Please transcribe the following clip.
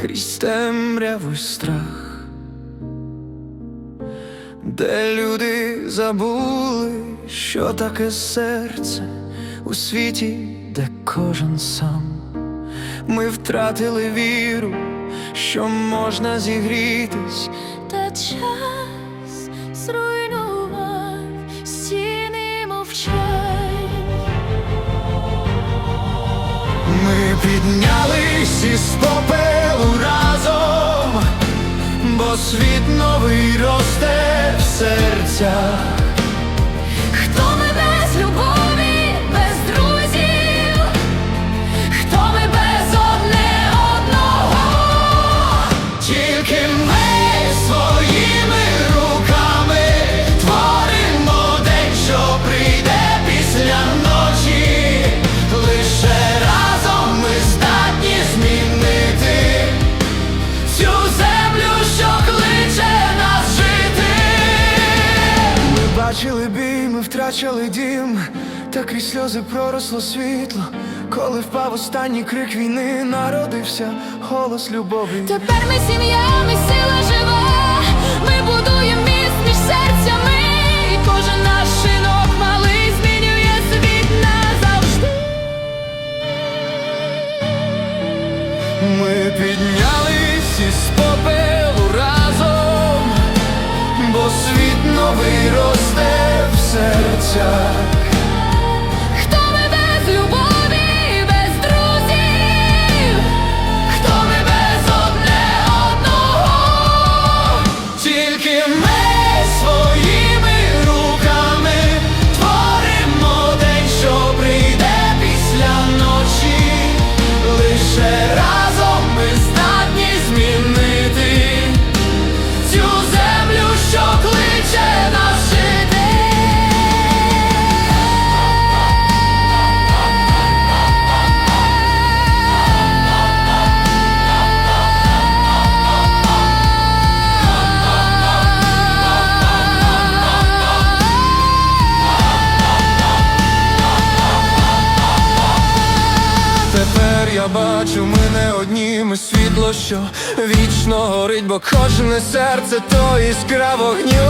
крізь темряву страх, де люди забули, що таке серце у світі, де кожен сам. Ми втратили віру, що можна зігрітись, Та час зруйнував Ми піднялись із попелу разом, бо світ новий росте в серцях. Хто ми без любові, без друзів? Хто ми без одне одного? Тільки ми своїми руками творимо день, що прийде бачили бій, ми втрачали дім, та крізь сльози проросло світло. Коли впав останній крик війни, народився голос любові. Тепер ми сім'я, ми сила жива. Ми будуємо міст між серцями. І кожен наш шинок малий змінює світ назавжди. Ми піднялись із попелу бачу, ми не одні, ми світло, що вічно горить, бо кожне серце то іскра вогню.